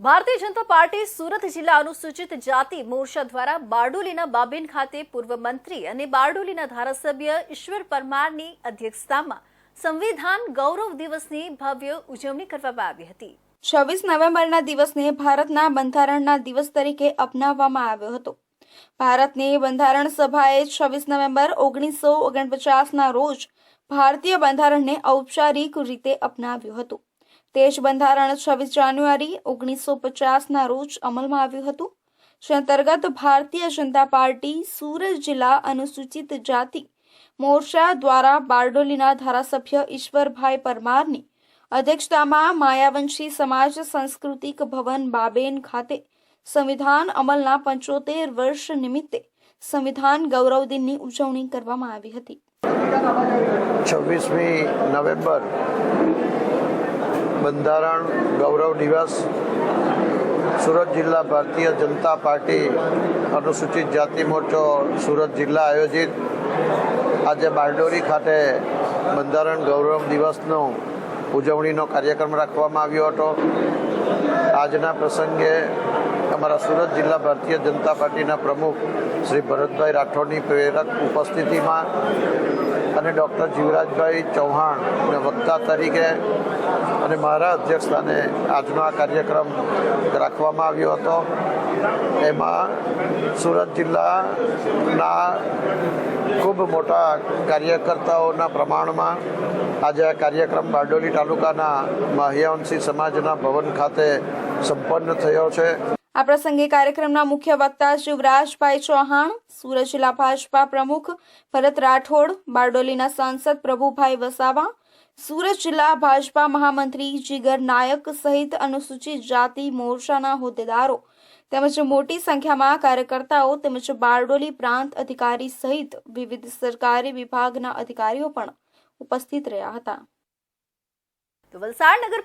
Bharatiya Janata party Surat જિલ્લા અનુસૂચિત જાતિ મોરચા દ્વારા બારડોલીના બાબેન ખાતે પૂર્વ મંત્રી અને બારડોલીના ધારાસભ્ય ઈશ્વર પરમારની અધ્યક્ષતામાં સંવિધાન ગૌરવ દિવસની ભવ્ય ઉજવણી કરવામાં આવી હતી. છવ્વીસ નવેમ્બરના દિવસને ભારતના બંધારણના દિવસ તરીકે અપનાવવામાં આવ્યો હતો. ભારતની બંધારણ સભાએ છવ્વીસ નવેમ્બર ઓગણીસો ઓગણપચાસના રોજ ભારતીય બંધારણને ઔપચારિક રીતે અપનાવ્યું હતું. તે જ બંધારણ છવ્વીસ જાન્યુઆરી ઓગણીસો પચાસના રોજ અમલમાં આવ્યું હતું. જે અંતર્ગત ભારતીય જનતા પાર્ટી સુરત જિલ્લા અનુસૂચિત જાતિ મોરચા દ્વારા બારડોલીના ધારાસભ્ય ઈશ્વરભાઈ પરમારની અધ્યક્ષતામાં માયાવંશી સમાજ સાંસ્કૃતિક ભવન બાબેન ખાતે સંવિધાન અમલના પંચોતેર વર્ષ નિમિત્તે સંવિધાન ગૌરવ દિનની ઉજવણી કરવામાં આવી હતી. છવ્વીસમી નવેમ્બર બંધારણ, ગૌરવ દિવસ સુરત જિલ્લા ભારતીય જનતા પાર્ટી અનુસૂચિત જાતિ મોરચો સુરત જિલ્લા આયોજિત આજે બારડોલી ખાતે બંધારણ, ગૌરવ દિવસનો ઉજવણીનો કાર્યક્રમ રાખવામાં આવ્યો હતો. આજના પ્રસંગે અમારા સુરત જિલ્લા ભારતીય જનતા પાર્ટીના પ્રમુખ શ્રી ભરતભાઈ રાઠોડની પ્રેરક ઉપસ્થિતિમાં અને ડૉક્ટર જીવરાજભાઈ ચૌહાણ વક્તા તરીકે અને મારા અધ્યક્ષસ્થાને આજનો આ કાર્યક્રમ રાખવામાં આવ્યો હતો. એમાં સુરત જિલ્લાના ખૂબ મોટા કાર્યકર્તાઓના પ્રમાણમાં આજે આ કાર્યક્રમ બારડોલી તાલુકાના માહ્યાવંશી સમાજના ભવન ખાતે સંપન્ન થયો છે. આ પ્રસંગે કાર્યક્રમના મુખ્ય વક્તા શિવરાજભાઈ ચૌહાણ, સુરત જિલ્લા ભાજપા પ્રમુખ ભરત રાઠોડ, બારડોલીના સાંસદ પ્રભુભાઈ વસાવા સુરત જિલ્લા ભાજપા મહામંત્રી જીગર નાયક સહિત અનુસૂચિત જાતિ મોરચાના હોદ્દેદારો તેમજ મોટી સંખ્યામાં કાર્યકર્તાઓ તેમજ બારડોલી પ્રાંત અધિકારી સહિત વિવિધ સરકારી વિભાગના અધિકારીઓ પણ ઉપસ્થિત રહ્યા હતા. વલસાડ નગર